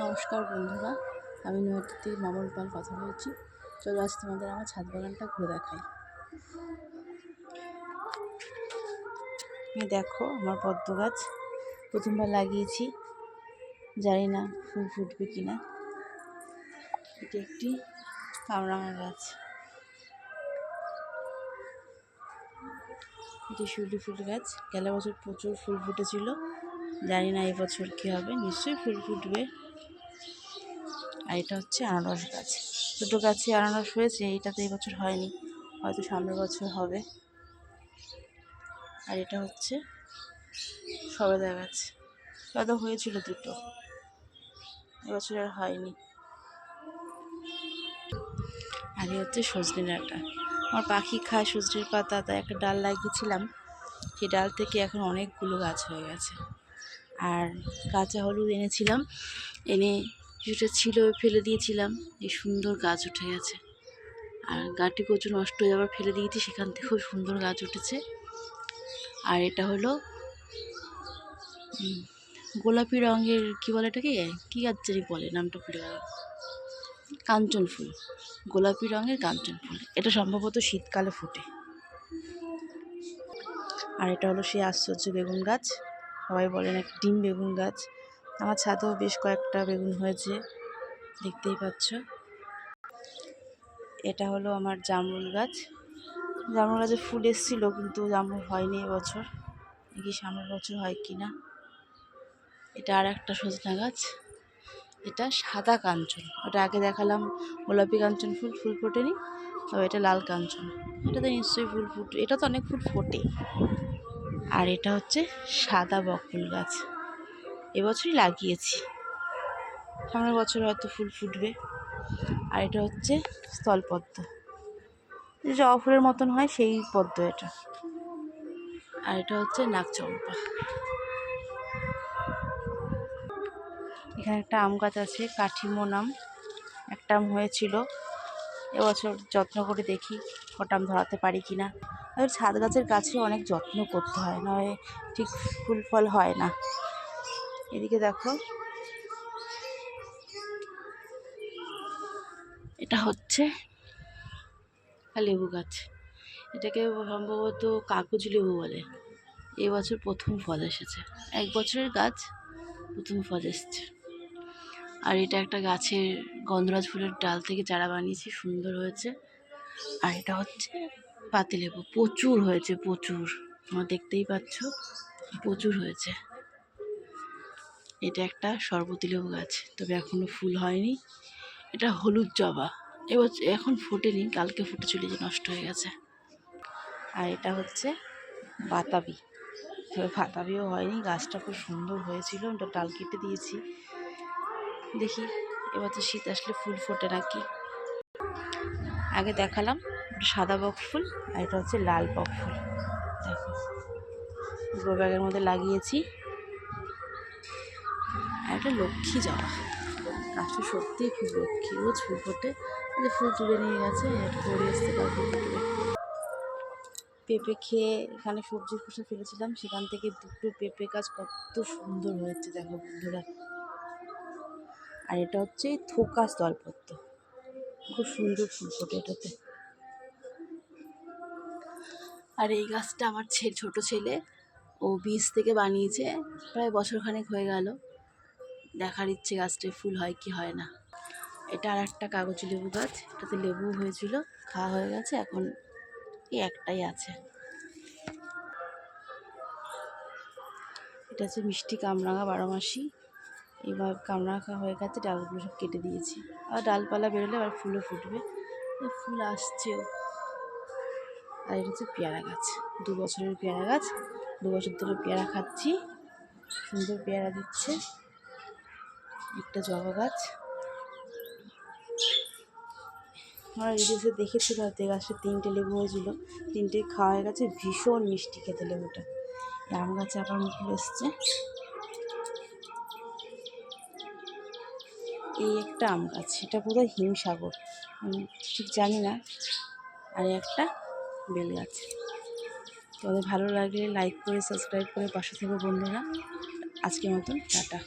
নমস্কার বন্ধুরা, আমি নৈহাটি মামুল পাল কথা বলছি। চলো আজ তোমাদের আমার ছাদ বাগানটা ঘুরে দেখাই। দেখো আমার পদ্ম গাছ, প্রথমবার লাগিয়েছি। জানি না ফুল ফুটবে কি না এটি একটি কামরাঙা গাছ। এটি শিউলি ফুল গাছ। গেল বছর প্রচুর ফুল ফুটেছিল। জানি না এবছর কী হবে, নিশ্চয়ই ফুল ফুটবে। আর এটা হচ্ছে আনারস গাছ। দুটো গাছে আনারস হয়েছে, এইটাতে এবছর হয়নি, হয়তো সামনের বছর হবে। আর এটা হচ্ছে সবেদা গাছ। সবেদা হয়েছিল দুটো এবছর আর হয়নি। আর এই হচ্ছে সজনে ডাঁটা। আমার পাখি খায় সজনের পাতা, তাই একটা ডাল লাগিয়েছিলাম। সেই ডাল থেকে এখন অনেকগুলো গাছ হয়ে গেছে। আর কাঁচা হলুদ এনেছিলাম, এনে কিছুটা ছিল ফেলে দিয়েছিলাম, এই সুন্দর গাছ উঠে গেছে। আর গাটি কচু নষ্ট হয়ে যাবার ফেলে দিয়েছি, সেখান থেকে খুব সুন্দর গাছ উঠেছে। আর এটা হলো গোলাপি রঙের কী বলে এটাকে? কী গাছ জানি বলে, নামটা ভুলে গেল কাঞ্চন ফুল, গোলাপি রঙের কাঞ্চন ফুল। এটা সম্ভবত শীতকালে ফোটে। আর এটা হলো সেই আশ্চর্য বেগুন গাছ। সবাই বলেন এক ডিম বেগুন গাছ। আমার ছাদেও বেশ কয়েকটা বেগুন হয়েছে, দেখতেই পাচ্ছ। এটা হলো আমার জামরুল গাছ। জামরুল গাছে ফুল এসেছিল, কিন্তু জামরুল হয়নি এবছর। দেখি সামনের বছর হয় কি না এটা আর একটা সজনা গাছ। এটা সাদা কাঞ্চন। ওটা আগে দেখালাম গোলাপি কাঞ্চন ফুল ফুল ফোটেনি, তবে এটা লাল কাঞ্চন। এটাতে নিশ্চয়ই ফুল ফুট, এটা তো অনেক ফুল ফোটে। আর এটা হচ্ছে সাদা বকুল গাছ। এবছরই লাগিয়েছি। সামনের বছর হয়তো ফুল ফুটবে। আর এটা হচ্ছে স্থলপদ্ম জবা ফুলের মতন হয় সেই পদ্ম এটা। আর এটা হচ্ছে নাকচম্পা এখানে একটা আম গাছ আছে কাঠিমোন আম একটা আম হয়েছিল। এবছর যত্ন করে দেখি কটা আম ধরাতে পারি কি না আর ছাদ গাছের গাছে অনেক যত্ন করতে হয়, নয় ঠিক ফুল ফল হয় না। এদিকে দেখো। এটা হচ্ছে লেবু গাছ। এটাকে সম্ভবত কাগজ লেবু বলে। এবছর প্রথম ফল এসেছে। এক বছরের গাছ, প্রথম ফল এসছে। আর এটা একটা গাছের গন্ধরাজ ফুলের ডাল থেকে চারা বানিয়েছি, সুন্দর হয়েছে। আর এটা হচ্ছে পাতিলেবু। প্রচুর হয়েছে, প্রচুর। তোমরা দেখতেই পাচ্ছ, প্রচুর হয়েছে। এটা একটা সরবতি লেবু গাছ, তবে এখনও ফুল হয়নি। এটা হলুদ জবা। এবার এখন ফোটেনি, কালকে ফুটে চলে যে নষ্ট হয়ে গেছে। আর এটা হচ্ছে বাতাবি। তবে বাতাবিও হয়নি, গাছটা খুব সুন্দর হয়েছিল। ওটা ডাল কেটে দিয়েছি। দেখি, এবার তো শীত আসলে ফুল ফোটে নাকি? আগে দেখালাম সাদা বক ফুল, আর এটা হচ্ছে লাল বক ফুল। দেখো গ্রো ব্যাগের মধ্যে লাগিয়েছি। আর একটা লক্ষ্মী জবা গাছটা সত্যিই খুব লক্ষ্মী। রোজ ফুল ফোটে যে ফুল তুলে নিয়ে গেছে। পরে আসতে পারব পেঁপে খেয়ে এখানে সবজি খোসা ফেলেছিলাম। সেখান থেকে দুটো পেঁপে গাছ কত সুন্দর হয়েছে, দেখো বন্ধুরা। আর এটা হচ্ছে থোকা স্থলপদ্ম খুব সুন্দর ফুল ফোটে এটাতে। আর এই গাছটা আমার ছোটো ছেলে, ও বীজ থেকে বানিয়েছে। প্রায় বছরখানেক হয়ে গেল। দেখার ইচ্ছে গাছটায় ফুল হয় কি হয় না। এটা আর একটা কাগজ লেবু গাছ। এটাতে লেবু হয়েছিল, খাওয়া হয়ে গেছে, এখন এই একটাই আছে। এটা হচ্ছে মিষ্টি কামরাঙা বারো মাসি এবার কামরাঙা খাওয়া হয়ে গেছে, ডালগুলো সব কেটে দিয়েছি। আর ডালপালা বেরোলে আবার ফুলও ফুটবে। ফুল আসছেও আর এটা হচ্ছে পেয়ারা গাছ। দু বছরের পেয়ারা গাছ। দু বছর ধরে পেয়ারা খাচ্ছি। সুন্দর পেয়ারা দিচ্ছে। একটা জবা গাছ। আমরা রিলসে দেখেছি এই গাছে তিনটে লেবু হয়েছিল, তিনটে খাওয়া হয়ে গেছে ভীষণ মিষ্টি খেতে লেবুটা। আম গাছে আবার মুকুল এসছে। এই একটা আম গাছ, এটা বোধহয় হিমসাগর। আমি ঠিক জানি না। আর একটা বেল গাছ। তোমাদের ভালো লাগলে লাইক করে সাবস্ক্রাইব করে পাশে থেকে বন্ধুরা। আজকের মতন, টাটা।